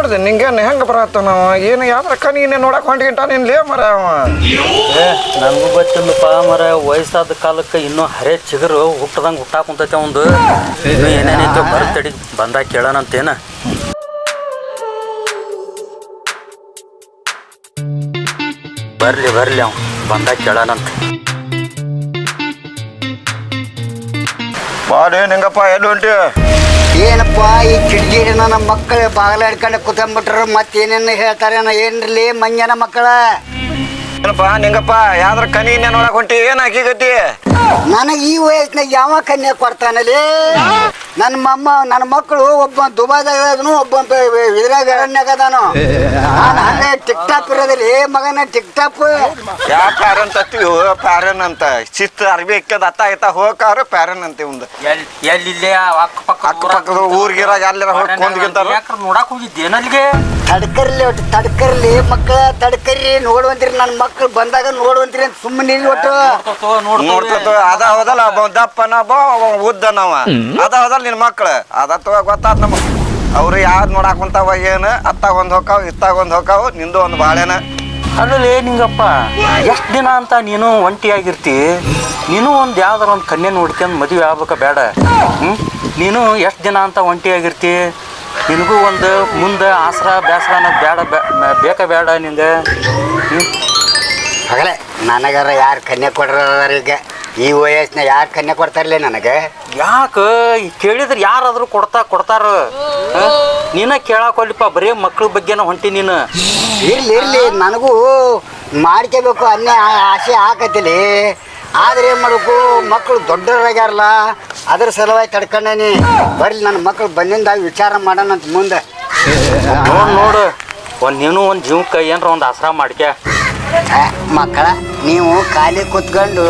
ನೋಡ್ದೆ ನಿಂಗೇನು ಹೆಂಗೆ ಬರತ್ತ ನಾವು ಏನು ಯಾವ್ದ್ರ ನೀನೆ ನೋಡಕ್ ಹೊಂಟ್ಗಿಂಟ ನೀನ್ ಲೇ ಮರ ಅವ. ಏ ನನಗೂ ಗೊತ್ತಿಲ್ಲಪ್ಪ ಮರ, ವಯಸ್ಸಾದ ಕಾಲಕ್ಕೆ ಇನ್ನೂ ಹರೇ ಚಿಗುರು ಹುಟ್ಟದಂಗೆ ಹುಟ್ಟಾಕ್ ಕುಂತೈತೆ ಒಂದು ಇನ್ನೂ ಏನೇನೈತೋ ಬರ್ತಡಿ ಬಂದಾಗ ಕೇಳೋಣಂತೇನ. ಬರ್ಲಿ ಬರ್ಲಿ ಅವ, ಬಂದಾಗ ಕೇಳೋಣಂತ. ಬಾಡೇ ನಿಂಗಪ್ಪ ಎಲ್ಲಿ ಹೊಂಟಿ? ಏನಪ್ಪ ಈ ಕಿಡ್ಗಿರಿ ನನ್ನ ಮಕ್ಕಳು ಬಾಗಿಲ ಹಿಡ್ಕೊಂಡು ಕುತ್ಕೊಂಡ್ಬಿಟ್ರು ಮತ್ತೇನೇನು ಹೇಳ್ತಾರೆ ಏನ್ರಲಿ ಮಂಜನ ಮಕ್ಕಳ? ಏನಪ್ಪ ನಿಂಗಪ್ಪ ಯಾವ್ದ್ರ ಕನಿ ಇನ್ನೇನು ಒಳಗೆ ಹೊಂಟಿ? ಏನು ಹಾಕಿಗತಿ ನನಗೆ ಈ ವಯಸ್ಸಿನಾಗ ಯಾವ ಕನ್ಯಾ ಕೊಡ್ತಾನಲ್ಲಿ ನನ್ನ ಮಮ್ಮ ನನ್ನ ಮಕ್ಕಳು ಒಬ್ಬ ದುಬಾಯ್ದಾಗನು ಒಬ್ಬ ಇದ್ರಾಗ ಅರಣ್ಯಾಗ ನಾನೇ ನಾನು ಟಿಕ್ ಟಾಪ್ ಇರೋದಿಲ್ಲ ಮಗನ ಟಿಕ್ ಟಾಪ್ ಯಾ ಪ್ಯಾರನ್ ತತ್ತಿವಿ ಪ್ಯಾರನ್ ಅಂತ. ಶಿಸ್ತು ಅರ್ಬಿ ಇಕ್ಕದ ಅತ್ತ ಆಯ್ತ ಹೋಗಾರ ಪ್ಯಾರನ್ ಅಂತ ಒಂದು ಎಲ್ಲಿ ಎಲ್ಲಿಲ್ಲೇ ಅಕ್ಕಪಕ್ಕ ಅಕ್ಕಪಕ್ಕದ ಊರ್ಗಿರಾಗ ಎಲ್ಲರ ಹೋಗಿ ಕೊಂದ್ಗಿಂತಾರ? ಯಾಕ್ರ ನೋಡಕ್ ಹೋಗಿದ್ದೇನಲ್ಲಿಗೆ ತಡ್ಕರ್ಲಿ ಒಟ್ಟು ತಡ್ಕರ್ಲಿ ಮಕ್ಕಳ ತಡ್ಕರಿ ನೋಡುವಂತೀರಿ ನನ್ನ ಮಕ್ಕಳು ಬಂದಾಗ ನೋಡುವಂತೀರಿ ಅಂತ ಸುಮ್ಮನೆ ಒಟ್ಟು. ನೋಡ್ತದ ಅದ ಹೋದಲ್ಲ ಒಬ್ಬ ದಪ್ಪನ ಒಬ್ಬ ಉದ್ದನವ. ಅದ ಹೋದಲ್ಲ ನಿನ್ ಮಕ್ಳು. ಅದತ್ತವ ಗೊತ್ತಾದ ನಮ್ಗೆ. ಅವ್ರು ಯಾವ್ದು ನೋಡಾಕ್ ಏನು, ಅತ್ತಾಗ ಒಂದು ಹೋಕಾವ್ ಇತ್ತಾಗ ಒಂದು ಹೋಕಾವ್ ನಿಂದು ಒಂದು ಬಾಳೆನ. ಅಲ್ಲಲೇ ನಿಂಗಪ್ಪ, ಎಷ್ಟು ದಿನ ಅಂತ ನೀನು ಒಂಟಿಯಾಗಿರ್ತಿ? ನೀನು ಒಂದು ಯಾವ್ದಾರ ಒಂದು ಕನ್ಯೆ ನೋಡ್ಕೊಂಡು ಮದುವೆ ಆಗ್ಬೇಕ ಬೇಡ. ನೀನು ಎಷ್ಟು ದಿನ ಅಂತ ಒಂಟಿಯಾಗಿರ್ತಿ? ನಿನಗೂ ಒಂದು ಮುಂದೆ ಆಸರ ಬೇಸರ ಅನ್ನೋದು ಬೇಡ ಬೇಕ ಬೇಡ ನಿಂಗೆ. ಹ್ಞೂ ಆಗಲೇ ನನಗಾರ ಯಾರು ಕನ್ಯಾ ಕೊಡ್ರ ಈಗ? ಈ ವಯಸ್ಸಿನ ಯಾರು ಕನ್ಯಾ ಕೊಡ್ತಾರಲ್ಲ ನನಗೆ? ಯಾಕೆ? ಕೇಳಿದ್ರೆ ಯಾರಾದರೂ ಕೊಡ್ತಾ ಕೊಡ್ತಾರ? ನೀನ ಕೇಳಾಕೊಲ್ಲಿಪ್ಪ ಬರೀ ಮಕ್ಳ ಬಗ್ಗೆನ ಹೊಂಟಿ ನೀನು. ಇರ್ಲಿ ಇರ್ಲಿ ನನಗೂ ಮಾಡ್ಕೋಬೇಕು ಅನ್ನೇ ಆಸೆ ಹಾಕತಿಲಿ ಆದ್ರೆ ಏನು ಮಾಡಬೇಕು? ಮಕ್ಕಳು ದೊಡ್ಡವರಾಗ್ಯಾರಲ್ಲ ಅದ್ರ ಸಲುವಾಗಿ ತಡ್ಕೊಂಡೇನಿ. ಬರ್ಲಿ ನನ್ನ ಮಕ್ಕಳು ಬಂದಿಂದ ವಿಚಾರ ಮಾಡೋಣ ಮುಂದೆ. ನೋಡು ನೋಡು. ಒಂದು ನೀನು ಒಂದು ಜೀವಕ್ಕೆ ಏನಾರ ಒಂದು ಆಸರ ಮಾಡ್ಕ್ಯಾ. ಮಕ್ಕಳ, ನೀವು ಖಾಲಿ ಕುತ್ಕೊಂಡು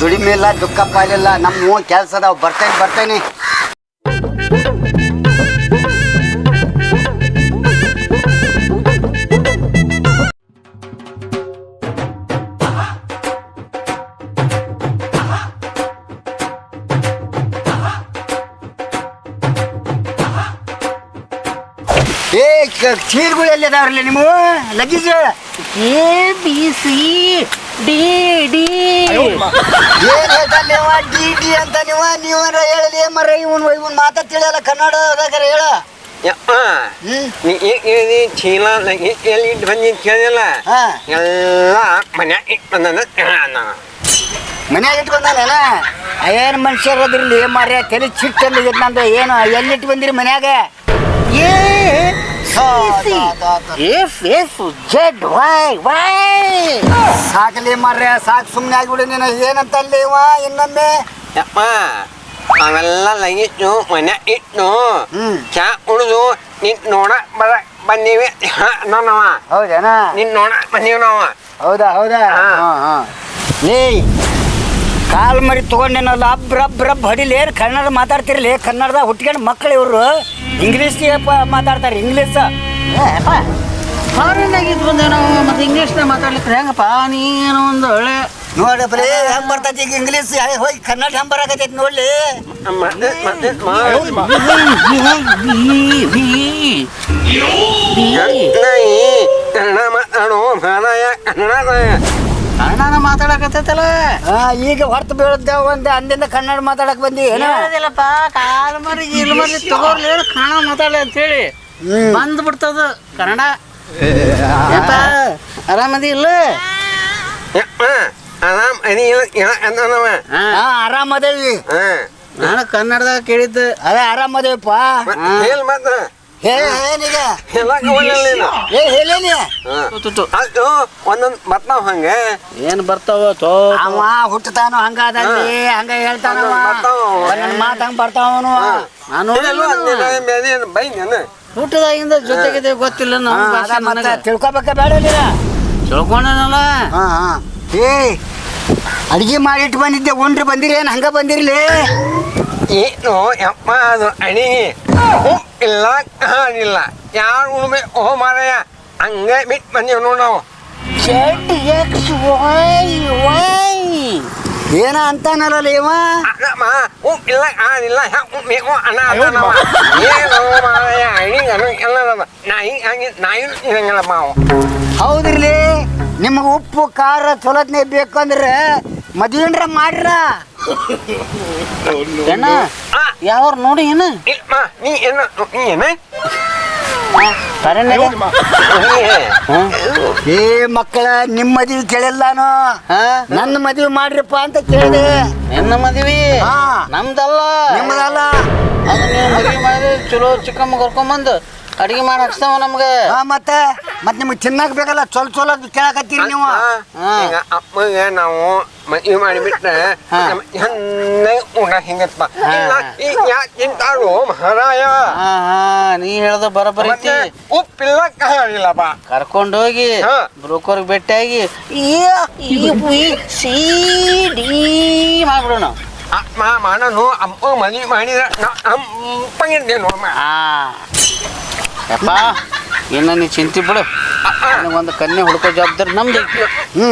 ದುಡಿಮೆಲ್ಲ, ದುಃಖ ಪಾಲಿಲ್ಲ ನಮ್ಮ ಕೆಲಸ ಅದಾವ. ಬರ್ತೇನೆ ಬರ್ತೇನೆ. ಏ ಚೀಲ್ಗಳು ಎಲ್ಲಿ ಅದಾವ್ರಲ್ಲ ನೀವು luggage A B C D D ಏನ್ ಡಿ ಡಿ ಅಂತ ನೀವ? ನೀವರ ಹೇಳಲಿ ಮರ ಇವನ್ ಇವನ್ ಮಾತಾ ತಿಳಿಯಲ್ಲ ಕನ್ನಡದಾಗ ಹೇಳ. ಚೀಲ ಎಲ್ಲಿ ಇಟ್ಟು ಬಂದು ಕೇಳಿಲ್ಲ ಹಾ. ಎಲ್ಲ ಮನ್ಯಾಗ ಇಟ್ಟು ಬಂದ ಮನ್ಯಾಗ ಇಟ್ಟು ಬಂದಾನೇನ ಏನ್ ಮನುಷ್ಯರು ಅದ್ರಲ್ಲಿ ಮರ ತಲೆ ಚಿಟ್ಟಲ್ಲಿ ನಂದು ಏನು ಎಲ್ಲಿ ಇಟ್ಟು ಬಂದಿರಿ ಮನ್ಯಾಗ? A F S Z Y Y ಸಾಕಲಿ ಮರ್ಯ ಸಾಕು ಸುಮ್ಮನೆ ಆಗ್ಬಿಡಿ ನೀನು. ಏನಂತ ಅಲ್ಲಿ ಇವ? ಇನ್ನೊಮ್ಮೆ? ಯಪ್ಪ ಅವೆಲ್ಲ ಲಗಿಟ್ಟು ಮನೆ ಇಟ್ಟು ಚಾ ಉಳಿದು ನಿನ್ ನೋಡ ಬರ ಬಂದೀವಿ. ನಾನವ ಹೌದೇನಾ? ನಿನ್ ನೋಡ ಬಂದೀವಿ ನಾವ. ಹೌದಾ ಹೌದಾ? ಹಾ. ಹಾ ನೀ ಕಾಲ್ ಮರಿ ತಗೊಂಡೇನಲ್ಲ ಅಬ್ ರಬ್ ರಬ್ ಹೊಡಿಲಿ ಏನ್ ಕನ್ನಡ ಮಾತಾಡ್ತಿರ್ಲಿ ಕನ್ನಡದಾಗ ಹುಟ್ಕೊಂಡು ಮಕ್ಕಳು ಇವರು. ಇಂಗ್ಲೀಷ್ ಮಾತಾಡ್ತಾರೆ ಇಂಗ್ಲೀಷ್ ಫಾರಿನ್ ಆಗಿದ್ ಬಂದೆ ನಾವು ಮತ್ತೆ ಇಂಗ್ಲೀಷ್ನಾಗ ಮಾತಾಡ್ಲಿಕ್ಕೆ ಹೆಂಗಪ್ಪ? ನೀನು ಒಂದು ಒಳ್ಳೆ ನೋಡಪ್ಪ ಹೆಂಗ್ ಬರ್ತೈತಿ ಈಗ ಇಂಗ್ಲೀಷ್ ಹೋಗಿ ಕನ್ನಡ ಹೆಂಗ್ ಬರಾಕತೈತಿ ನೋಡ್ಲಿ. ಕನ್ನಡ ಮಾತಾಡೋ ಮಾರಾಯ ಕನ್ನಡ ಕನ್ನಡ ಮಾತಾಡಕತ್ತೈತಲ್ಲ? ಆ, ಈಗ ಹೊರತು ಬೀಳದ ಒಂದ್ ಅಂದಿಂದ ಕನ್ನಡ ಮಾತಾಡಕ್ ಬಂದಿ ಏನೋ? ಹೇಳದಿಲ್ಲಪ್ಪ ಕಾಲ್ ಮರಿ ಇಲ್ ಮರಿ ತಗೋರ್ಲಿ ಹೇಳಿ ಕನ್ನಡ ಮಾತಾಡ್ಲಿ ಅಂತೇಳಿ ಹ್ಮ್. ಬಂದ್ ಬಿಡ್ತದ ಕನ್ನಡ ಯಪ್ಪ ಆರಾಮದಿ ಇಲ್ಲ? ಯಪ್ಪ ಆರಾಮ್ ಅದಿ ಅಂದವ ಹಾ, ಹಾ ಆರಾಮದೇವಿ ನಾನು ಕನ್ನಡದಾಗ ಕೇಳಿದ್ದು. ಅದೇ ಆರಾಮದೇವಪ್ಪ ಹೇಳ ಮತ್ತೆ ಹೇ ಏನೀಗ ಒಂದೊಂದು ಬರ್ತಾವ ಹಂಗೆ. ಏನ್ ಬರ್ತಾವ ಅವ ಹುಟ್ಟತಾನು ಹಂಗಾದಲ್ಲಿ ಹಂಗ ಹೇಳ್ತಾನವ. ಒಂದೊಂದ್ ಮಾತ್ ಹಂಗ ಬರ್ತಾವನು. ನಾನು ಬೈ ನಾನು. ಊಟದಾಗಿಂದ ಜೊತೆಗಿದೆ ಗೊತ್ತಿಲ್ಲ ನನಗೆ ತಿಳ್ಕೊಬೇಕ ಬೇಡ ನೀನ. ತಿಳ್ಕೊಂಡನಲ್ಲ? ಹಾ ಹಾ. ಏ ಅಡಿಗೆ ಮಾಡಿಟ್ಟು ಬಂದಿದ್ದೆ ಉಂಡ್ರಿ ಬಂದಿರಿ ಏನ್ ಹಂಗ ಬಂದಿರ್ಲಿ? ಏನು ಯಪ್ಪ ಅದು ಅಡಿಗೆ ಉಪ್ಪು ಇಲ್ಲ ಕಾಣಿಲ್ಲ ಯಾರು ಉಣ್ಬೆ ಓ ಮಾರಾಯ ಹಂಗೆ ಬಿಟ್ಟು ಬಂದೀವಿ ನೋಡು ನಾವು ಜೆಡ್ ಎಕ್ಸ್ ವೈ ವೈ ಏನ ಅಂತಾನಲ್ಲ ಇವ ಅಣ್ಣಮ್ಮ ಹ್ಞೂ ಇಲ್ಲ ಆನಿಲ್ಲ ಹ್ಞೂ ಮೇವು ಅಣ್ಣ ಅಣ್ಣನವ ಏನು ಮಾರಾಯ ಅಣಿಗೆ ಅನು ಎಲ್ಲ ನಾಯಿ ಹಂಗೆ ನಾಯಿ ಇರಂಗಿಲ್ಲಮ್ಮ ಅವ ಹೌದ್ರಿ ನಿಮ್ಗೆ ಉಪ್ಪು ಖಾರ ಚೊಲೋತ್ನೆ ಬೇಕು ಅಂದ್ರೆ ಮದ್ವೆನ್ರ ಮಾಡ್ರ? ಯಾವ್ರ ನೋಡಿ ಏನು? ನೀ ಏನು ನೀ ಏನು? ಏ ಮಕ್ಕಳ ನಿಮ್ಮ ಮದ್ವಿ ಕೇಳಿಲ್ಲ ನಾನು ಹಾ? ನನ್ನ ಮದ್ವಿ ಮಾಡ್ರಿಪ್ಪ ಅಂತ ಕೇಳಿದೆ. ನಿನ್ನ ಮದ್ವಿ? ಹಾ. ನಮ್ದಲ್ಲ. ನಿಮ್ಮದಲ್ಲ? ಅದು ನೀವು ಮದ್ವಿ ಮಾಡಿ ಚಲೋ ಚಿಕ್ಕಮ್ಮ ಕರ್ಕೊಂಬಂದು ಅಡಿಗೆ ಮಾಡಿ ಹಾಕ್ಸ್ತಾವ ನಮ್ಗೆ. ಹಾ ಮತ್ತೆ? ಮತ್ತೆ ನಿಮ್ಗೆ ತಿನ್ನಕ್ ಬೇಕಲ್ಲ ಚೊಲ್ ಚೊಲೋ ಕೇಳಕತ್ತೀರಿ ನೀವು. ನಾವು ಮದುವೆ ಮಾಡಿಬಿಟ್ರೆ. ಚೆನ್ನಾಗಿ ಊಟ ಹಿಂಗಪ್ಪ ಈ ಇಲ್ಲ ಈಗ ಯಾಕೆ ತಿಂತಾರೋ ಮಹಾರಾಯ ನೀ ಹೇಳ್ದ ಬರಬರಿ ಮತ್ತೆ ಉಪ್ಪಿಲ್ಲ ಕಾಯಿಲ್ಲಪ್ಪ ಕರ್ಕೊಂಡೋಗಿ ಬ್ರೋಕರ್ ಬ್ರೋಕರ್ಗೆ ಭೇಟಿಯಾಗಿ ಸಿ ಡಿ ಮಾಡ್ಬಿಡೋಣ ಅಮ್ಮ ಮನಿ ಅಪ್ಪ ಮದುವೆ ಮಾಡಿದ್ರೆ ಅಪ್ಪಂಗಿದ್ದೆ ನೋಡಮ್ಮ ಯಪ್ಪ ಇನ್ನು ನೀ ಚಿಂತೆ ಬಿಡು ಒಂದು ಕನ್ಯೆ ಹುಡ್ಕೋ ಜವಾಬ್ದಾರಿ ನಮ್ದು ಐತಿ.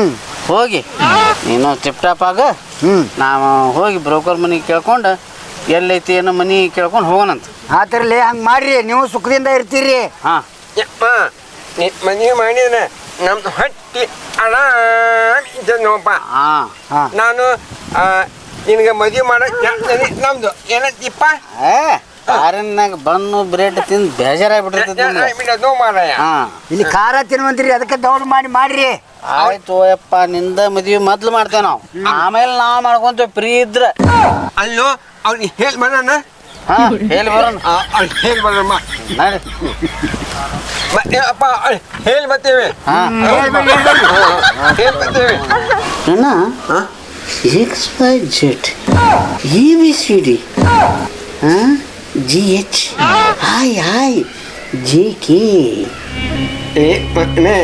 ಹೋಗಿ. ನೀನು ಟಿಪ್ ಟಾಪ್ ಆಗ ಹ್ಮ್. ನಾವು ಹೋಗಿ ಬ್ರೋಕರ್ ಮನೆಗೆ ಕೇಳ್ಕೊಂಡು ಎಲ್ಲೈತಿ ಏನೋ ಮನೆ ಕೇಳ್ಕೊಂಡು ಹೋಗೋಣಂತ. ಆತರ್ಲಿ ಹಂಗೆ ಮಾಡ್ರಿ ನೀವು ಸುಖದಿಂದ ಇರ್ತೀರಿ. ಹಾಂ. ಯಪ್ಪ ನೀ ಮದುವೆ ಮಾಡಿದ್ರೆ ನಮ್ದು ಹಟ್ಟಿ ಅಣ್ಣ ಇದ್ದ ಹಾಂ ಹಾಂ. ಹಾ. ನಾನು ನಿನಗೆ ಮದುವೆ ಮಾಡೋ ನಮ್ದು ಏನಂತಿಪ್ಪ? ಏ ಕಾರಿನಾಗ ಬಣ್ಣು ಬ್ರೆಡ್ ತಿಂದು ಬೇಜಾರಾಗ್ಬಿಟ್ಟಿರ್ತೈತಿ ನಿಮ್ಗೆ ಮಾರಾಯ. ಹಾಂ. ಇಲ್ಲಿ ಖಾರ ತಿನ್ವಂತ್ರಿ ಅದಕ್ಕೆ ದೌಡ್ ಮಾಡಿ ಮಾಡ್ರಿ. ಆಯ್ತು ಯಪ್ಪ ನಿಂದ ಮದ್ವಿ ಮೊದ್ಲು ಮಾಡ್ತೇವೆ ನಾವು. ಆಮೇಲೆ ನಾವು ಮಾಡ್ಕೊಂತೇವೆ ಫ್ರೀ ಇದ್ರ. ಅಲ್ಲೋ ಅವ್ನು ಹೇಳಿ ಬರೋಣ. ಹಾಂ ಹೇಳಿ ಬರೋಣ. ಅವ್ನು ಹೇಳಿ ಬರೋಣ ನಡಿ. ಮತ್ತೆ ಅಪ್ಪ ಹೇಳಿ ಬರ್ತೇವೆ. ಹಾಂ. ಹೇಳಿ ಬರ್ತೇವೆ. ಅಣ್ಣ X Y Z E B C D G H hi hi G K ಏ ಒಳ್ಳೆ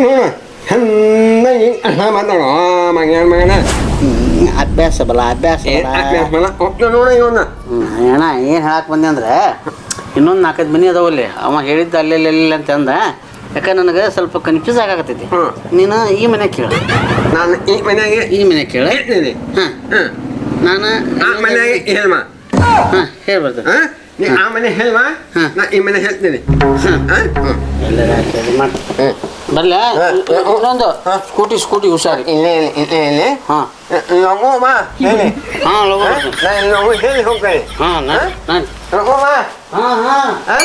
ನೋಡು ಚೆನ್ನಾಗಿ ಅಣ್ಣ ಮಾತಾಡೋ ಮಗನ ಮಗನ ಅಭ್ಯಾಸ ಬಲ ಅಭ್ಯಾಸ ಬಲ. ನೋಡ ಇವನ್ನ ಅಣ್ಣ ಏನು ಹೇಳಕ್ಕೆ ಬಂದೆ ಅಂದ್ರೆ? ಇನ್ನೊಂದು ನಾಲ್ಕೈದು ಮನಿ ಅದಾವಲ್ಲಿ ಅವ ಹೇಳಿದ್ದ ಅಲ್ಲೆಲ್ಲ ಎಲ್ಲಿ ಅಂತ ಅಂದ. ಯಾಕೆ ನನಗೆ ಸ್ವಲ್ಪ ಕನ್ಫ್ಯೂಸ್ ಆಗಾಕತ್ತೈತಿ. ನೀನು ಈ ಮನೆ ಕೇಳು. ನಾನು ಈ ಮನೆಗೆ ಈ ಮನೆ ಕೇಳ. ಹಾಂ. ನಾನು ಮನೆಗೆ ಮನೆಯಾಗೆ ಹೇಳ್ಮ ಹಾಂ ಹೇಳಿ ಹಾಂ? ನೀ ಆ ಮನೆ ಹೇಳ್ವಾ? ಹಾ. ನಾ ಈ ಮನೆ ಹೇಳ್ತೀನಿ. ಹಾಂ ಹಾಂ? ಬರ್ಲ? ಇನ್ನೊಂದು. ಸ್ಕೂಟಿ ಸ್ಕೂಟಿ ಹುಷಾರಿ. ಇಲ್ಲೇ ಇಲ್ಲೇ ಇಲ್ಲೇ ಹಾಂ. ಲಗು ಬಾ ಹೇಳಿ. ಹಾಂ ಲಗು ನಾ ಲಗು ಹೇಳಿ ಹೋಗ್ತೇನೆ ಹಾಂ ನಾನು ನಾನು ಲಗು ಬಾ. ಹಾಂ ಹಾಂ. ಹಾಂ?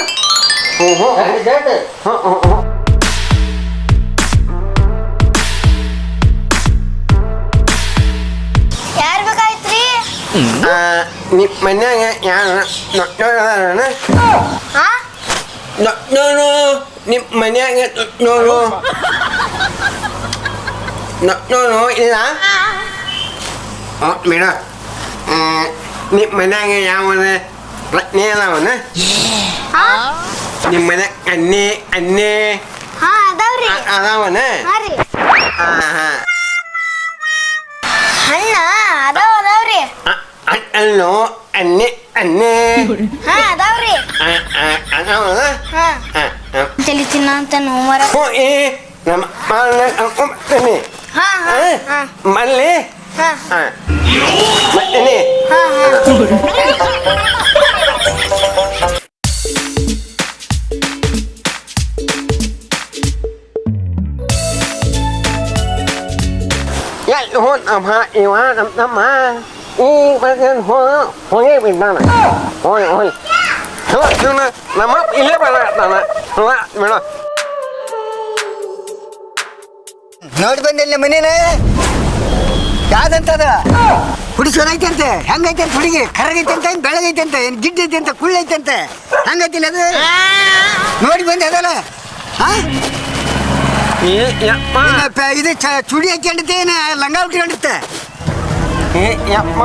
ಹ್ಞೂ ಹ್ಞೂ ಹ್ಞೂ ಹ್ಞೂ ನಿಮ್ಮ ಮನ್ಯಾಗ ಯಾರು ನೋಡೋಣ ಹಾ ನೋಡು ನಿಮ್ಮ ಮನ್ಯಾಗ ನೋಡು ನೋಡು ಇಲ್ಲ ಓ ಮೇಡ ನಿಮ್ಮ ಮನ್ಯಾಗ ಯಾವನ ಪ್ರಜ್ಞೆ ಅದಾವನ ಹಾ ನಿಮ್ಮ ಮನ್ಯಾಗ ಅನ್ನೆ ಅನ್ನೆ ಹಾ ಅದಾವ್ರಿ ಅದಾವನ ಹಾ ರೀ ಹಾಂ ಹಾಂ ಹಣ್ಣ ಅದಾವ ಅದಾವ್ರಿ ಅಲ್ಲೋ ಅನ್ನೆ ಅನ್ನೆ ಹಾ ಅದಾವ್ರಿ ಅದಾವನ ಹಾ ಹಾಂ ಹಾಂ ತಲಿ ತಿನ್ನ ಅಂತ ನೋಮರ ಹ್ಞೂ ಏ ನಮ್ಮ ಮನೆ ಅನ್ಕೊಂಬರ್ತೀನಿ ಹಾ ಹಾ ಹಾ ಮಲ್ಲಿ ಹಾ ಹಾಂ ಬರ್ತೀನಿ ಹಾ ಹಾ ಎಲ್ಲಿ ಹೋದಮ್ಮ ಇವ ನಮ್ಮ ತಮ್ಮ ಈ ಬರ್ತಾನೆ ಹೋದ ಹೋಗೇ ಬಿದ್ದಾನ ಹೋಯ್ ಹೋಯ್ ಇವನ ನಮ್ಮ ಇಲ್ಲೇ ಬರತ್ತಾನ ಮೇಡ ನೋಡಿ ಬಂದಿಲ್ಲ ಮನೇನ ಯಾವ್ದಂತದ ಹುಡಿ ಐತೆ ಅಂತೆ ಹೆಂಗೈತೆ ಅಂತ ಹುಡುಗಿ ಕರಗೈತೆ ಅಂತ ಏನ್ ಬೆಳಗೈತೆ ಅಂತ ಏನ್ ಗಿಡ್ಡ ಐತೆ ಅಂತ ಕುಳ್ಳ ಐತೆ ಅಂತ ಹಂಗೈತಿಲ್ಲ ಅದು ನೋಡಿ ಬಂದೆ ಅದಲ್ಲ ಹಾ ಏ ಯಪ್ಪ ಇನ್ನ ಪ- ಇದು ಚ- ಚುಡಿ ಹಾಕೊಂಡಿತ್ತೆ ಏನ ಲಂಗ ಉಟ್ಕೊಂಡಿತ್ತೆ ಏ ಯಪ್ಪ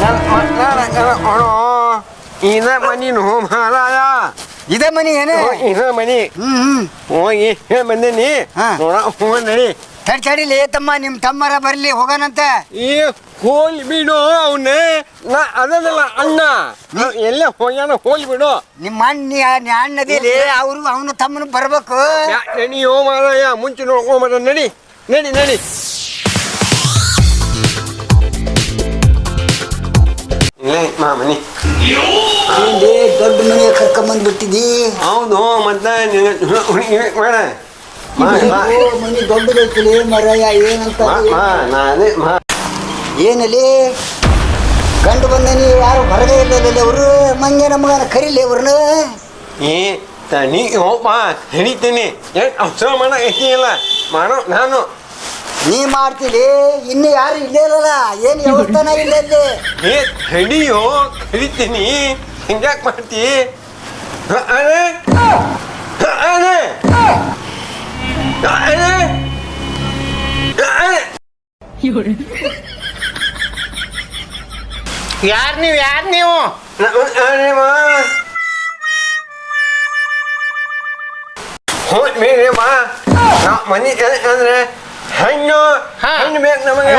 ನನ್ನ ಮಕ್ಕಳ ಇದ ಮನಿನು ಮಹಾರಾಯ ಇದೇ ಮನಿ ಏನು ಇದ ಮನಿ ಹೋಗಿ ಬಂದೇನಿ ಹಾ. ನೋಡ ಹೋಗ ನಡಿ ತಡಿ ತಡಿಲಿ ತಮ್ಮ ನಿಮ್ಮ ತಮ್ಮರ ಬರ್ಲಿ ಹೋಗೋಣಂತೆ. ಈ ಹೋಲ್ ಬಿಡು ಅವನೇ. ನಾ ಅದಲ್ಲ ಅಣ್ಣ. ಎಲ್ಲ ಹೋಗ್ಯಾನ ಹೋಲ್ ಬಿಡು. ನಿಮ್ಮ ಅಣ್ಣ ಅಣ್ಣದಿಲಿ ಅವರು ಅವನು ತಮ್ಮನ ಬರ್ಬೇಕು. ನಡಿ ನಡಿಯೋ ಮಾರಾಯ ಮುಂಚೆ ನೋಡ್ಕೊಂಬರ ನಡಿ ನಡಿ ನಡಿ. ಮಾ ಮನೆ. ದೊಡ್ಡ ಮನೆ ಕರ್ಕೊಂಬಂದ್ ಬಿಟ್ಟಿದಿ ಹೌದು ಮತ್ತೆ ನಿನಗೆ ಹುಡುಗಿ ಬೇಡ ಮಾ ಮಾ. ಮನೆ ದೊಡ್ಡದೈತಿಲಿ ಮರಯ ಏನಂತ. ನಾನೇ ಮಾ. ಏನಲ್ಲಿ ಗಂಡು ಬಂದನಿ ಯಾರು ಹೊರಗೆ ಇಲ್ಲ ಅವರು ಮಂಗೆ ನಮಗನ ಕರೀಲಿ ಅವ್ರನ್ನ. ಏ ತನಿ ಹೋಗ್ಬಾ ಹಿಡಿತೀನಿ. ಏನು ಅವಸರ ಮಾಡೋ ಇಲ್ಲ. ಮಾಡೋ ನಾನು. ನೀ ಮಾಡ್ತೀಲಿ? ಇನ್ನು ಯಾರು ಇಲ್ಲೇ ಇಲ್ಲಲ್ಲ ಏನು ವ್ಯವಸ್ಥಾನ ಇಲ್ಲ ಇಲ್ಲಿ? ಏ ಹಿಡಿಯೋ ಹಿಡಿತೀನಿ ಹಿಂಗ್ಯಾಕೆ ಮಾಡ್ತಿ? ಹ, ಅರೆ. ಹ, ಅರೆ. ಹ, ಅರೆ. ಹ, ಅರೆ. ಯಾರು ನೀವು ಯಾರು ನೀವು? ನ- ಅರೆ ಮಾ. ಹೋದ್ ಮೇಲೆ ಮಾ. ನಾ ಮನೆ ಎಲ್ಲಿ ಅಂದ್ರೆ ಹಣ್ಣು ಹಾ. ಹಣ್ಣು ಬೇಕು ನಮಗೆ.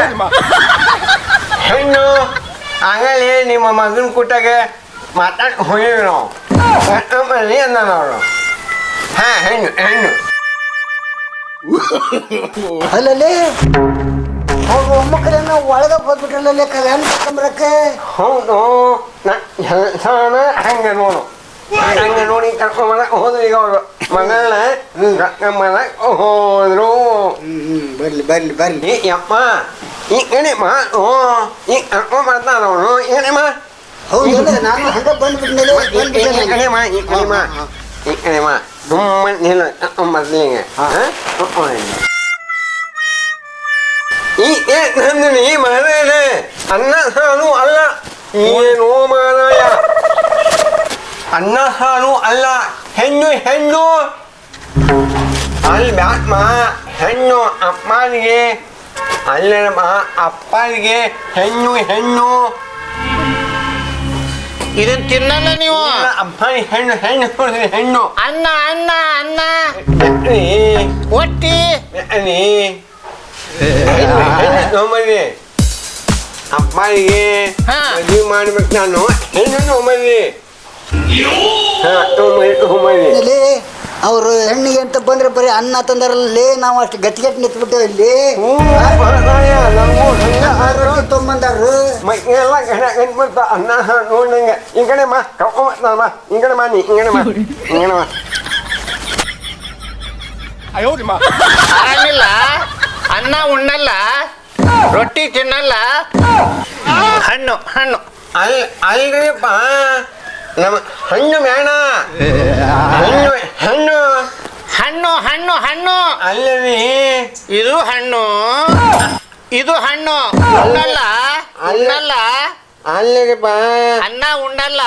ಹೆಣ್ಣು ಆಗಲೇ ನಿಮ್ಮ ಮಗನ ಕೂಟಾಗ ಮಾತಾಡಿ ಹೋಗಿವಿ ನಾವು. ನಮ್ಮಲ್ಲಿ ಅಂದ ನಾವು ಹಾ ಹೆಣ್ಣು ಹೆಣ್ಣು. ಅಲ್ಲಲ್ಲಿ? ಅವ್ರ ನಾವು ಒಳಗೆ ಹೋಗ್ಬಿಟ್ರಲ್ಲ ಕಲ್ಯಾಣ ಕರ್ಕೊಂಬರಕ್ಕೆ ಹೌದು ಸಣ್ಣ ಹಂಗೆ ನೋಡು. ಹಂಗೆ ನೋಡಿ ಕರ್ಕೊಂಬರಕ್ಕೆ ಹೋದ್ರು ಈಗ ಅವರು. ಮಗಳನ್ನ ಕರ್ಕೊಂಬರಕ್ಕೆ ಹೋದ್ರು ಹ್ಮ್ ಬರ್ಲಿ ಬರ್ಲಿ ಬರ್ಲಿ ಈ ಯಪ್ಪ ಈ ಕಡೆ ಮಾ ಓ ಈ ಕರ್ಕೊಂಬರ್ತಾನ ಅವನು ಈ ಕಡೆ ಮಾ ಹೌದಲ್ಲ ನಾನು ಹಂಗ ಬಂದ್ಬಿಟ್ಮೇಲೆ ಈ ಕಡೆ ಮಾ ಈ ಕಡೆ ಮಾ ಈ ಕಡೆ ಮಾ ಸುಮ್ಮನೆ ನಿಲ್ಲ ಕರ್ಕೊಂಬರ್ತೀನಿ ಈ ನಂದಿನಿ ಮಾರಾಯ ಅನ್ನ ಸಾರು ಅಲ್ಲ ಏನು ಮಾರಾಯ ಅನ್ನ ಸಾರು ಅಲ್ಲ ಹೆಣ್ಣು ಹೆಣ್ಣು. ಅಲ್ಲಿ ಬ್ಯಾಟ್ಮ ಹೆಣ್ಣು ಅಪ್ಪನಿಗೆ ಅಲ್ಲಮ್ಮ ಅಪ್ಪನಿಗೆ ಹೆಣ್ಣು ಹೆಣ್ಣು. ಇದನ್ನ ತಿನ್ನಲ್ಲ ನೀವು? ಅಪ್ಪನಿಗೆ ಹೆಣ್ಣು ಹೆಣ್ಣು ಹೆಣ್ಣು. ಅನ್ನ ಅನ್ನ ಅನ್ನ ಒಟ್ಟಿ. ನೋಮಲ್ಲಿ ಅಪ್ಪನಿಗೆ. ಮದುವೆ ಮಾಡ್ಬೇಕು ನಾನು. ಹೆಣ್ಣು ತೊಗೊಂಬರ್ರಿ ಹಾ ತೊಗೊಂಬರ್ರಿ ತೊಗೊಂಬರ್ರಿ ಅವರು ಹೆಣ್ಣಿಗೆ ಅಂತ ಬಂದ್ರೆ ಬರೀ ಅನ್ನ ತಂದಾರಲ್ಲಿ ನಾವು ಅಷ್ಟು ಗಟ್ಟಿಗಟ್ಟಿ ನಿಂತ್ಬಿಟ್ಟೇವೆ ಇಲ್ಲಿ ಹ್ಞೂ ಮಾರಾಯ ನಮಗೂ ಹಂಗ ಆದ್ರು ರೊಟ್ಟಿ ತೊಗೊಂಬಂದಾರು. ಎಲ್ಲ ಗಣ ಗಣ್ಬಿಡ್ತ ಅನ್ನ ನೋಡಂಗೆ ಈ ಕಡೆ ಮಾ ಕರ್ಕೊಂಬರ್ತಾನ ಮಾ ಈ ಕಡೆ ಮಾ ನೀ ಈ ಕಡೆ ಮಾ. ಈ ಕಡೆ ಮಾ ಆರಾಮಿಲ್ಲ? ಅನ್ನ ಉಣ್ಣಲ್ಲ? ರೊಟ್ಟಿ ತಿನ್ನಲ್ಲ? ಹಣ್ಣು ಹಣ್ಣು. ಅಲ್ ಅಲ್ರಿಪ್ಪ ನಮ್ಮ ಹಣ್ಣು ಮೇಣ. ಹಣ್ಣು ಹಣ್ಣು. ಹಣ್ಣು ಹಣ್ಣು ಹಣ್ಣು. ಅಲ್ಲರಿ ಇದು ಹಣ್ಣು. ಇದು ಹಣ್ಣು. ಉಣ್ಣಲ್ಲ? ಉಣ್ಣಲ್ಲ? ಬಾ. ಅನ್ನ ಉಣ್ಣಲ್ಲ?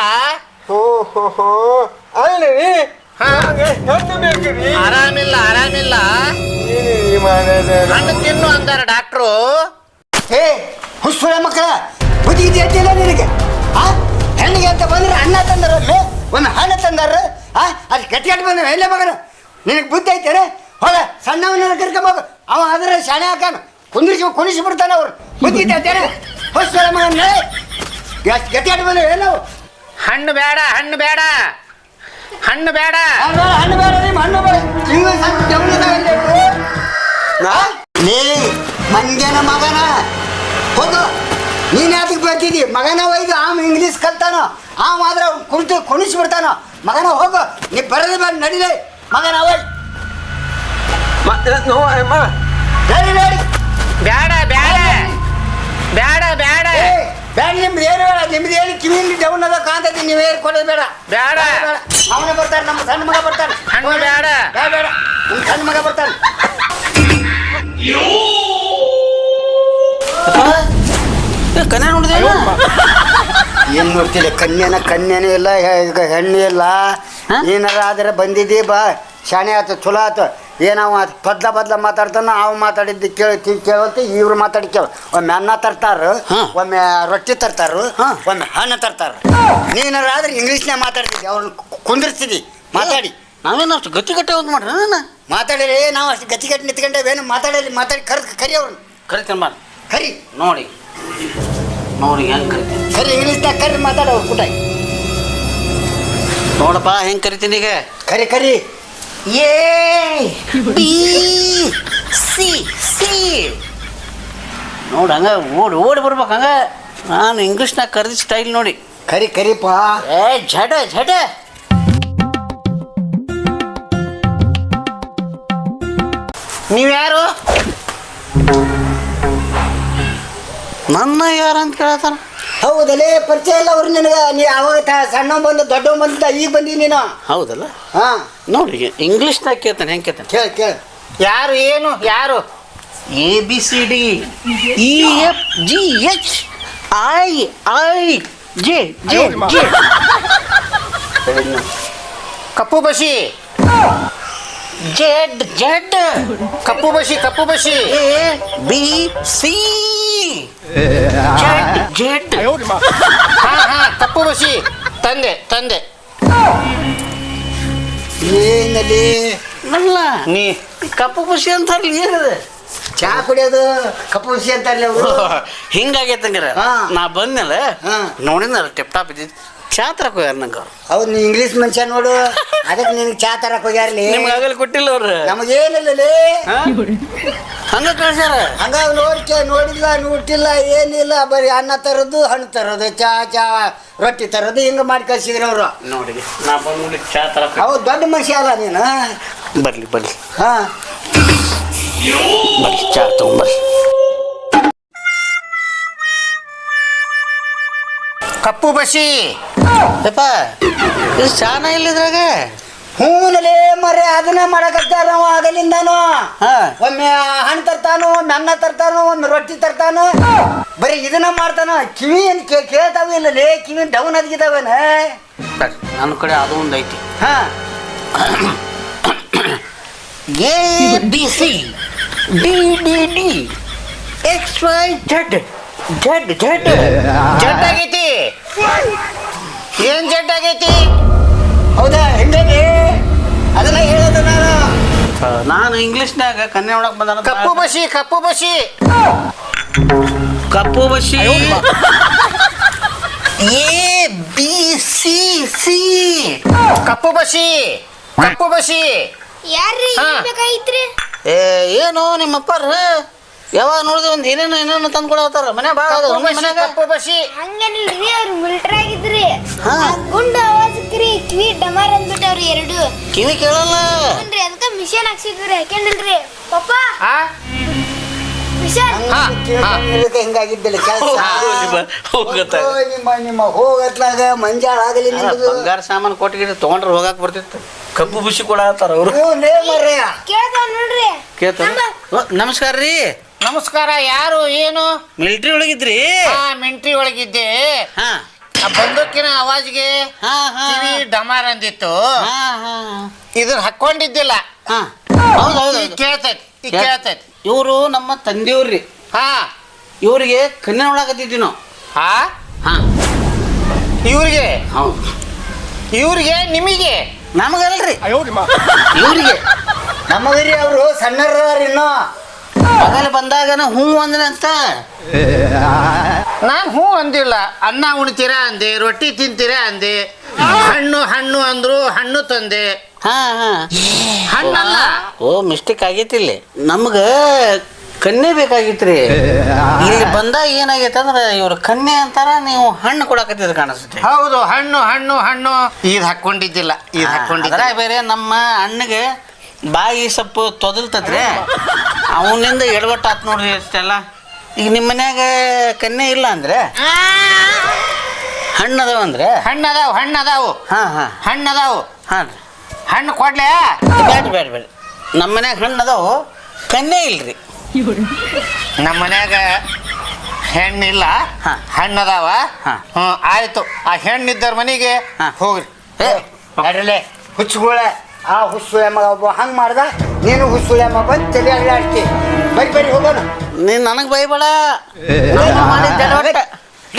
ಹೋ ಹೋ ಹೋ. ಅಲ್ಲರಿ ಹಣ್ಣು ಬೇಕ್ರಿ ಆರಾಮಿಲ್ಲ ಆರಾಮಿಲ್ಲ. ಹಣ್ಣು ತಿನ್ನು ಅಂದಾರ ಡಾಕ್ಟ್ರು. ಹೇ ಹುಸ್ಸು ಮಕ್ಕಳ. ಬುದ್ಧಿ ಇದೆ ಅಂತಿಲ್ಲ ನಿನಗೆ? ಆ? ಹೆಣ್ಣಿಗೆ ಅಂತ ಬಂದ್ರೆ ಅನ್ನ ತಂದಾರ ಒಂದು ಹಣ್ಣ ತಂದಾರ ಆ ಅದು ಗಟ್ಟಿಗಟ್ಟು ಬಂದ್ರೆ ಎಲ್ಲೇ ಮಗನ? ನಿನಗೆ ಬುದ್ಧಿ ಐತೆ ಹೋಗ ಸಣ್ಣವನ ಕರ್ಕೊಂಬೋಗ ಅವ ಅದರ ಶಾಣೆ ಹಾಕಾನ ಕುಂದಿರಿಸಿ ಕುಣಿಸಿ ಬಿಡ್ತಾನ ಅವ್ರು. ಬುದ್ಧಿ ಐತೇನೆ ಹೊಸ ಮಗನ ಎಷ್ಟು ಗಟ್ಟಿಗಟ್ಟು ಬಂದ್ರೆ ಎಲ್ಲವು ಹಣ್ಣು ಬೇಡ ಹಣ್ಣು ಬೇಡ. ಹಣ್ಣು ಬೇಡ. ಹಣ್ಣು ಬೇಡ, ಹಣ್ಣು ಬೇಡ ನಿಮ್ಮ ಹಣ್ಣು ಬೇಡ. ಸ್ವಲ್ಪ ಜಮುನದಾಗಲ್ಲಿ ಲೇ ಮಂಗ್ಯನ ಮಗನ. ಹೋಗು. ನೀನ್ ಯಾತಕ್ಕೆ ಬರ್ತಿದ್ದಿ? ಮಗನ ಒಯ್ದು ಆಮ್ ಇಂಗ್ಲೀಷ್ ಕಲ್ತಾನ ಆಮ್ ಆದ್ರೆ ಕುಣಿತು ಕುಣಿಸಿ ಬಿಡ್ತಾನ. ಮಗನ ಹೋಗು ನೀ ಬರದ ಬಂದು ನಡಿಲೆ. ಮಗನ ಒಯ್. ಮತ್ತೆ ನೋ ಅಮ್ಮ? ನಡಿ ನಡಿ. ಬೇಡ ಬೇಡ ಬೇಡ ಬೇಡ ನಿಮ್ದು ಏನು ಬೇಡ ನಿಮ್ದು ಏನು ಕಿವಿಯಲ್ಲಿ ಡೌನ್ ಅದ ಕಾಂತೈತಿ ನೀವು ಏನು ಕೊಡೋದು ಬೇಡ. ಬೇಡ. ಅವನೇ ಬರ್ತಾನೆ ನಮ್ಮ ಸಣ್ಣ ಮಗ ಬರ್ತಾನೆ. ಹಣ್ಣು ಬೇಡ. ಬೇಡ ಬೇಡ ನಮ್ಮ ಸಣ್ಣ ಮಗ ಬರ್ತಾನೆ. ಕನ್ನ ನೋಡಿದೆ ಏನ್ ನೋಡ್ತಿಲ್ಲ ಕನ್ಯನ ಕನ್ಯನೇ ಇಲ್ಲ ಹೆ- ಈಗ ಹೆಣ್ಣು ಇಲ್ಲ. ಏನಾರ ಆದ್ರೆ ಬಂದಿದ್ದಿ ಬಾ. ಶಾಣೆ ಆತು ಚಲೋ ಆತು. ಏನವ ಬದ್ಲ ಬದ್ಲ ಮಾತಾಡ್ತಾನ ಅವ್ ಮಾತಾಡಿದ್ದು ಕೇಳಿ ಕೇಳಂತ ಇವ್ರು ಮಾತಾಡಿ ಕೇಳ. ಒಮ್ಮೆ ಅನ್ನ ತರ್ತಾರ ಒಮ್ಮೆ ರೊಟ್ಟಿ ತರ್ತಾರ ಒಮ್ಮೆ ಹಣ್ಣು ತರ್ತಾರ. ನೀನಾರ ಆದ್ರೆ ಇಂಗ್ಲೀಷ್ನ್ಯಾಗ ಮಾತಾಡ್ತಿದ್ದಿ ಅವ್ರನ್ನ ಕುಂದಿರ್ತಿದ್ದಿ ಮಾತಾಡಿ. ನಾವೇನು ಅಷ್ಟು ಗಟ್ಟಿ ಗಟ್ಟಿ ಒಂದು ಮಾಡ್ರಿ ನಾನು ಮಾತಾಡಿರಿ ನಾವು ಅಷ್ಟು ಗಟ್ಟಿ ಗಟ್ಟಿ ನಿಂತ್ಕೊಂಡೇವೇನು? ಮಾತಾಡಲಿ ಮಾತಾಡಿ ಕರ್ ಕರಿ ಅವ್ರನ್ನ. ಕರಿತೀನಿ ಮಾಡಿ ಕರಿ. ನೋಡಿ. ನೋಡಿ ಹೆಂಗೆ ಕರಿತೀನಿ? ಸರಿ ಇಂಗ್ಲೀಷ್ದಾಗ ಕರಿ ಮಾತಾಡ ಅವ್ರ ಕೂಟ ನೋಡಪ್ಪ ಹೆಂಗೆ ಕರಿತೀನಿ ಈಗ? ಕರಿ ಕರಿ. A B C C. ನೋಡು ಹಂಗ ಓಡಿ ಓಡಿ ಬರ್ಬೇಕು ಹಂಗ? ನಾನು ಇಂಗ್ಲೀಷ್ನಾಗ ಕರೆದ ಸ್ಟೈಲ್ ನೋಡಿ. ಕರಿ ಕರಿಪ್ಪ. ಏ ಝಡ ಝಡ. ನೀವ್ಯಾರು? ನನ್ನ ಯಾರಂತ ಕೇಳತ್ತಾರ ಹೌದಲೇ ಪರಿಚಯ ಇಲ್ಲ ಅವ್ರು ನಿನಗೆ. ನೀ ಅವಾಗ ಸಣ್ಣ ಬಂದು ದೊಡ್ಡ ಬಂದ ಈಗ ಬಂದಿ ನೀನು. ಹೌದಲ್ಲ? ಹಾಂ. ನೋಡಿ ಇಂಗ್ಲೀಷ್ನಾಗ ಕೇಳ್ತಾನೆ ಹೆಂಗೆ ಕೇಳ್ತಾನೆ? ಕೇಳಿ ಕೇಳ. ಯಾರು ಏನು ಯಾರು? A B C D E F G H I I J J J ಕಪ್ಪು ಬಸಿ. Z Z. ಕಪ್ಪು ಬಸಿ ಕಪ್ಪು ಬಸಿ. A B C. Z Z. ಹಾ ಹಾ ಕಪ್ಪು ಬಸಿ. ತಂದೆ ತಂದೆ. ಏನಲ್ಲಿ? ಅಲ್ಲ ನೀ ಕಪ್ಪು ಬಸಿ ಅಂತಾರಲ್ಲ ಏನದು? ಚಾ ಕುಡಿಯೋದು ಕಪ್ಪು ಬಸಿ ಅಂತಾರಲ್ಲ ಅವರು. ಹಿಂಗಾಗೈತೆ ಹಂಗಾರ ಹಾ. ನಾ ಬಂದ್ಮೇಲೆ ಹಾ. ನೋಡಿದ್ನಲ್ಲ ಟಿಪ್ ಟಾಪ್ ಇದ್ದಿದ್ದು. ಚಾ ತರಕ್ ಹೋಗ್ಯಾರ ನಂಗೆ ಹೌದು ನೀ ಇಂಗ್ಲೀಷ್ ಮನುಷ್ಯ ನೋಡು. ಅದಕ್ಕೆ ನಿನಗೆ ಚಾ ತರಕ್ ಹೋಗ್ಯಾರ್ಲಿ. ನಿಮ್ಗೆ ಆಗಲಿ ಕೊಟ್ಟಿಲ್ಲ ಅವ್ರು. ನಮಗೇನಿಲ್ಲಲೇ ಹಂಗ ಕಳ್ಸ್ಯಾರ? ಹಂಗ ನೋಡ್ಕೆ ನೋಡಿಲ್ಲ ನೋಟಿಲ್ಲ ಏನಿಲ್ಲ. ಬರೀ ಅನ್ನ ತರೋದು ಹಣ್ಣು ತರೋದು ಚಾ ಚಾ ರೊಟ್ಟಿ ತರೋದು ಹಿಂಗ ಮಾಡಿ ಕಳ್ಸಿದ್ರು ಅವರು. ನೋಡಿ ನಾ ಬಂದ್ಬಿಟ್ಟು ಚಾ ತರ ಹೌದು ದೊಡ್ಡ ಮನುಷ್ಯ ಅಲ್ಲ ನೀನು? ಬರ್ಲಿ ಬರ್ಲಿ. ಹಾ. ಬರ್ಲಿ ಚಾ ತಗೊಂಬರ್ಲಿ ಕಪ್ಪು ಬಸಿ. ಯಪ್ಪ ಇದು ಚಾನ ಇಲ್ಲಿದ್ರಾಗ ಹೂನಲೇ ಮರೆ ಅದನ್ನ ಮಾಡಕತ್ತಾರ ನಾವು ಆಗಲಿಂದಾನು. ಹಾ. ಒಮ್ಮೆ ಹಣ್ಣು ತರ್ತಾನು ಒಮ್ಮೆ ಅನ್ನ ತರ್ತಾನು ಒಮ್ಮೆ ರೊಟ್ಟಿ ತರ್ತಾನು. ಬರೀ ಇದನ್ನ ಮಾಡ್ತಾನ. ಕಿವಿ ಏನ್ ಕೇಳ್ತಾವ ಇಲ್ಲಲೇ ಕಿವಿ ಡೌನ್ ಅದ್ಗಿದಾವೇನ? ನನ್ನ ಕಡೆ ಅದು ಒಂದು ಐತಿ. ಹಾ. A B C D D D X Y Z Z Z Z ಆಗೈತಿ. ಏನ್ ಜಡ್ ಆಗೈತಿ? ಹೌದಾ ಹೆಂಗೇ ಅದನ್ನ ಹೇಳೋದು ನಾನು. ನಾನು ಇಂಗ್ಲೀಷ್ನಾಗ ಕನ್ಯಾ ಒಳಗೆ ಬಂದ ಕಪ್ಪು ಬಸಿ ಕಪ್ಪು ಬಸಿ. ಕಪ್ಪು ಬಸಿ. A B C C. ಕಪ್ಪು ಬಸಿ ಕಪ್ಪು ಬಸಿ. ಯಾರ್ರಿ. ಬೇಕಾಗಿತ್ರಿ? ಏ ಏನು ನಿಮ್ಮಪ್ಪಾರ ಯಾವಾಗ ನೋಡಿದ್ರೆ ಒಂದು ಏನೇನು ಏನೇನು ತಂದು ಕೊಡತ್ತಾರ ಮನೆ ಭಾಳ ಅದ ಕಪ್ಪು ಬಸಿ ಮನ್ಯಾಗ ಬಸಿ ಹಂಗೇನಿಲ್ರಿ ಅವ್ರು ಮಿಲಿಟರಿ ಆಗಿದ್ರಿ. ಗುಂಡು ಆವಾಜಕ್ರಿ ಕಿವಿ ಡಮಾರ್ ಅಂದ್ಬಿಟ್ಟವ್ರಿ ಎರಡು. ಕಿವಿ ಕೇಳಲ್ಲ. ಅದಕ್ಕೆ ಅದಕ್ಕ ಮಿಷನ್ ಹಾಕ್ಸಿದ್ರಿ ಯಾಕೆಂದಿಲ್ರಿ ಪಪ್ಪ. ಹಿಂಗಾಗಿದ್ದಿಲ್ಲ ಕೆಲಸ. ನಿಮ್ಮ ನಿಮ್ಮ ಹೋಗತ್ಲಾಗ ಮಂಜಾಳ ಆಗಲಿ ನಿಮ್ದು. ಬಂಗಾರ ಸಾಮಾನು ಕೊಟ್ಟಿಗೆ ತಗೊಂಡ್ರೆ ಹೋಗಾಕ್ ಬರ್ತಿತ್ತು. ಕಬ್ಬು ಬುಸಿ ಕೊಡತ್ತಾರ ಅವರು. ನೋಡ್ರಿ. ನಮಸ್ಕಾರ ರೀ. ನಮಸ್ಕಾರ ಯಾರು ಏನು? ಮಿಲಿಟ್ರಿ ಒಳಗಿದ್ರಿ? ಹಾ ಮಿಂಟ್ರಿ ಒಳಗಿದ್ದೆ. ಹಾ. ಆ ಬಂದೂಕಿನ ಅವಾಜ್ಗೆ ಹಾ ಹಾ. ಕಿವಿ ಡಮಾರ್ ಅಂದಿತ್ತು. ಇದ್ರ ಇದನ್ನ ಹಾಕೊಂಡಿದ್ದಿಲ್ಲ. ಹಾ. ಹೌದು ಹೌದು ಈಗ ಕೇಳ್ತೈತಿ ಈಗ ಕೇಳ್ತೈತಿ ಇವರು ನಮ್ಮ ತಂದೆಯವ್ರಿ ಹಾ. ಇವ್ರಿಗೆ ಕನ್ಯಾ ಒಳಗತ್ತಿದ್ವಿ ನಾವು ಹಾ? ಹಾ. ಇವ್ರಿಗೆ? ಹೌದು. ಇವ್ರಿಗೆ ನಿಮಗೆ? ನಮಗಲ್ರಿ. ಇವ್ರಿಗೆ. ನಮಗರಿ ಅವರು ಸಣ್ಣರ್ರಿ ಇನ್ನು. ಮಗಲ್ ಬಂದಾಗನ ಹ್ಞೂ ಅಂದ್ರಂತ ಅಂತ? ನಾನು ಹ್ಞೂ ಅಂದಿಲ್ಲ. ಅನ್ನ ಉಣ್ತೀರಾ ಅಂದೆ ರೊಟ್ಟಿ ತಿಂತೀರಾ ಅಂದೆ ಹಣ್ಣು ಹಣ್ಣು ಅಂದ್ರು ಹಣ್ಣು ತಂದೆ. ಹಾ ಹಾ. ಹಣ್ಣಲ್ಲ? ಓ ಮಿಸ್ಟೇಕ್ ಆಗೈತಿ ಇಲ್ಲಿ. ನಮ್ಗ ಕನ್ನೆ ಬೇಕಾಗಿತ್ರಿ. ಇಲ್ಲಿ ಬಂದಾಗ ಏನಾಗೈತೆ ಅಂದ್ರೆ ಇವ್ರ ಕನ್ನೆ ಅಂತಾರ ನೀವು ಹಣ್ಣು ಕೊಡಕತ್ತಿದ್ ಕಾಣಿಸುತ್ತೆ. ಹೌದು ಹಣ್ಣು ಹಣ್ಣು ಹಣ್ಣು. ಇದು ಹಾಕೊಂಡಿದ್ದಿಲ್ಲ ಇದು ಹಾಕೊಂಡಿದ್ರೆ ಬೇರೆ ನಮ್ಮ ಅಣ್ಣಗೆ ಬಾಯಿ ಸೊಪ್ಪು ತೊದಲ್ತದ್ರೆ ಅವನಿಂದ ಎಡವಟ್ಟು ಆತ್ ನೋಡ್ರಿ ಅಷ್ಟೆಲ್ಲ. ಈಗ ನಿಮ್ಮ ಮನ್ಯಾಗ ಕನ್ಯೆ ಇಲ್ಲ ಅಂದ್ರೆ? ಹಣ್ಣು ಅದಾವ ಅಂದ್ರೆ? ಹಣ್ಣು ಅದಾವು ಹಣ್ಣು ಅದಾವು ಹಾಂ ಹಾ. ಹಣ್ಣು ಅದಾವು ಹಾಂ. ರೀ ಹಣ್ಣು ಕೊಡ್ಲೇ? ಬೇಡ ಬೇಡ ಬೇಡ. ನಮ್ಮ ಮನ್ಯಾಗ ಹಣ್ಣು ಅದಾವು ಕನ್ಯೆ ಇಲ್ರಿ. ನಮ್ಮ ಮನ್ಯಾಗ ಹೆಣ್ಣಿಲ್ಲ ಹಾ. ಹಣ್ಣು ಅದಾವ ಹಾ. ಹ್ಞೂ ಆಯ್ತು. ಆ ಹೆಣ್ಣಿದ್ದವ್ರ ಮನೆಗೆ ಹಾ. ಹೋಗ್ರಿ. ಏ. ಹುಚ್ಚುಗುಳೆ. ಆ ಹುಸುಳೆ ಮಗ ಒಬ್ಬ ಹಂಗೆ ಮಾಡ್ದ? ನೀನು ಹುಸುಳೆ ಮಗ ಬಂದು ತಲೆ ಅಳ್ಳಾಡ್ತಿ ಬರಿ ಬರಿ ಹೋಗೋಣ. ನೀನು ನನಗೆ ಬೈಬೇಡ ನಾನು ಮಾಡಿದ್ದೆ ಎಡವಟ್ಟ.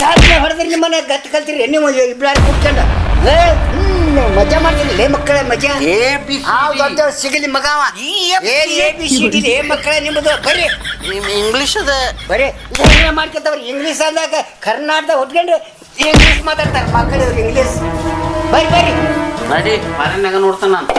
ಯಾಕೆ ಹೊಡೆದ್ರಿ ನಿಮ್ಮ ಮನೆ? ಗಟ್ಟಿ ಕಲ್ತಿರಿ. ನೀವು ಇಬ್ಬರು ಕುಟ್ಕೊಂಡು ಏ ಮಜಾ ಮಾಡ್ತೀನಿ. ಲೇ ಮಕ್ಕಳೇ ಮಜಾ ಏ ಬಿ ಆ ದೊಡ್ಡ ಸಿಗಲಿ ಮಗ ಅವ. ಏನ್ ಎ ಬಿ ಸಿ ಡಿ. ಲೇ ಮಕ್ಕಳೇ ನಿಮ್ಮದು. ಬರ್ರಿ. ಇಂಗ್ಲೀಷ್ ಅದ. ಬರೀ ಏನೇ ಮಾಡ್ಕೊತಾವ್ರಿ ಇಂಗ್ಲೀಷ್ ಅಂದಾಗ ಕರ್ನಾಟಕ ಹೊತ್ಕೊಂಡು ಇಂಗ್ಲೀಷ್ ಮಾತಾಡ್ತಾರೆ ಮಕ್ಕಳು ಇಂಗ್ಲೀಷ್ ಬರ್ರಿ ಬರ್ರಿ. ನಡಿ ಮಾರಿನಾಗ ನೋಡ್ತಾನ ನಾನು.